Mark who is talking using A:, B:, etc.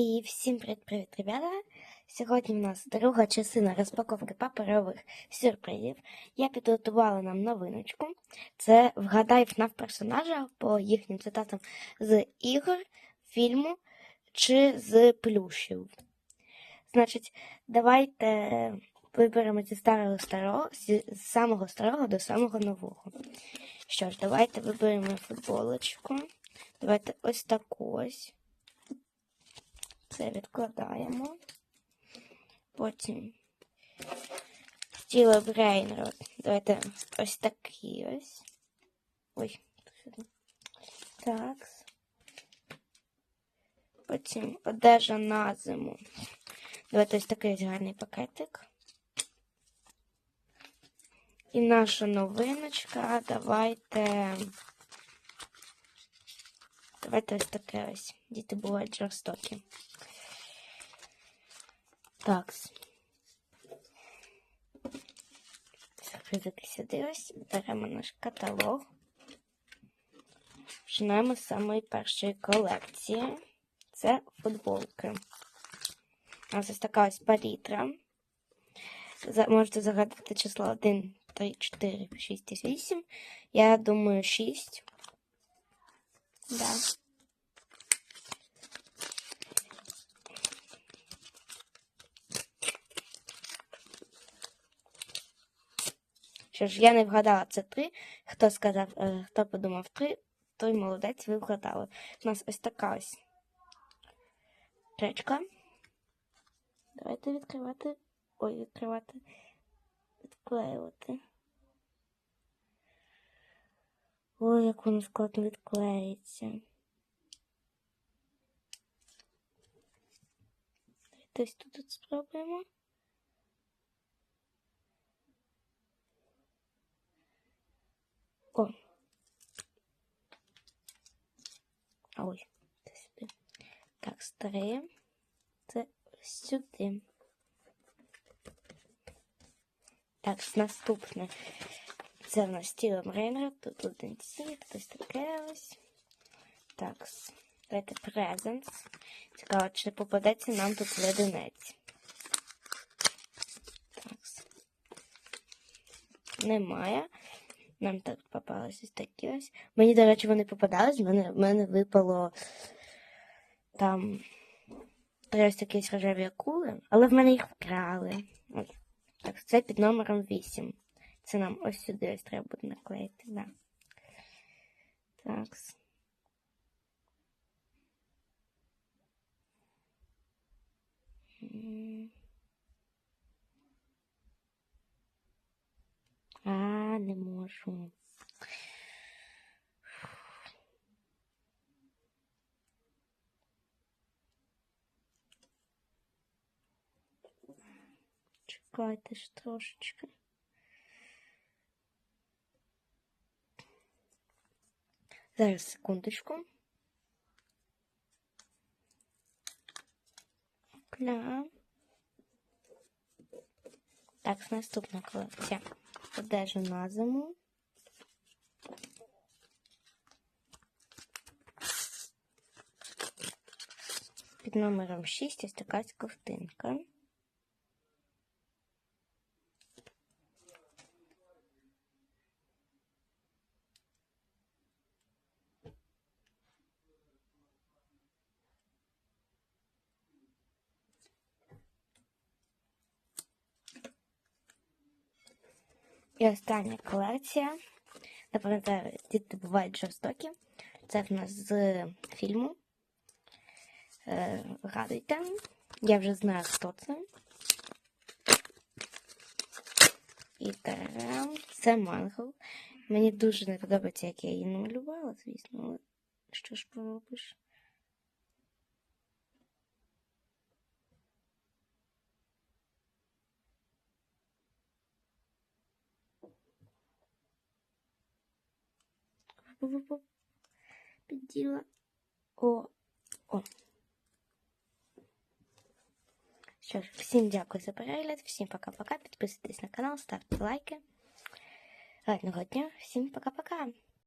A: І всім привіт-привіт, ребята! Сьогодні у нас друга частина розпаковки паперових сюрпризів. Я підготувала нам новиночку. Це вгадай ФНАФ персонажа по їхнім цитатам з ігор, фільму чи з плюшів. Значить, давайте виберемо зі старого старого, з самого старого до самого нового. Що ж, давайте виберемо футболочку. Давайте ось таку ось. Це відкладаємо. Потім Стіло Брейнрод. Давайте ось такий ось. Ой. Так. Потім одежа на зиму. Давайте ось такий ось гарний пакетик. І наша новиночка. Давайте. Давайте ось таке ось. Діти бувають жорстокі. Так. Сюрпризики сюди. Беремо наш каталог. Починаємо з самої першої колекції. Це футболки. У нас ось така ось палітра. Можете загадати число 1, 3, 4, 6 і 8. Я думаю, 6. Да. Що ж, я не вгадала це три. Хто сказав, е, хто подумав три, той молодець, ви вгадали. У нас ось така ось речка. Давайте відкривати. Ой, відкривати. Відклеювати. Ой, як воно складно відклеїться. Ось тут спробуємо. Ой, це сюди. Так, старе. Це сюди. Так, наступне. Це в нас тілом Рейнера. Тут один сік, ось таке ось. Так, давайте презенс. Цікаво, чи попадеться нам тут леденець. Так. Немає. Нам так попалось ось такі ось. Мені, до речі, вони попадались, в мене, в мене випало там три такі рожеві акули, але в мене їх вкрали. Так, це під номером 8. Це нам ось сюди ось треба буде наклеїти, да. Так. Не. Чекайте ж трошечки. Зараз секундочку. Кля. Так, наступна колекція. Одежа на зиму. Під номером 6 ось така ось І остання колекція. Напам'ятаю, діти бувають жорстокі. Це в нас з фільму. Е, Радуйте. Я вже знаю, хто це. І тарам. Це мангл. Мені дуже не подобається, як я її намалювала, звісно, але що ж поробиш? Оп-оп-оп. Підділа. О, о. Що ж, всім дякую за перегляд, всім пока-пока. Підписуйтесь на канал, ставте лайки. Гарного дня, всім пока-пока.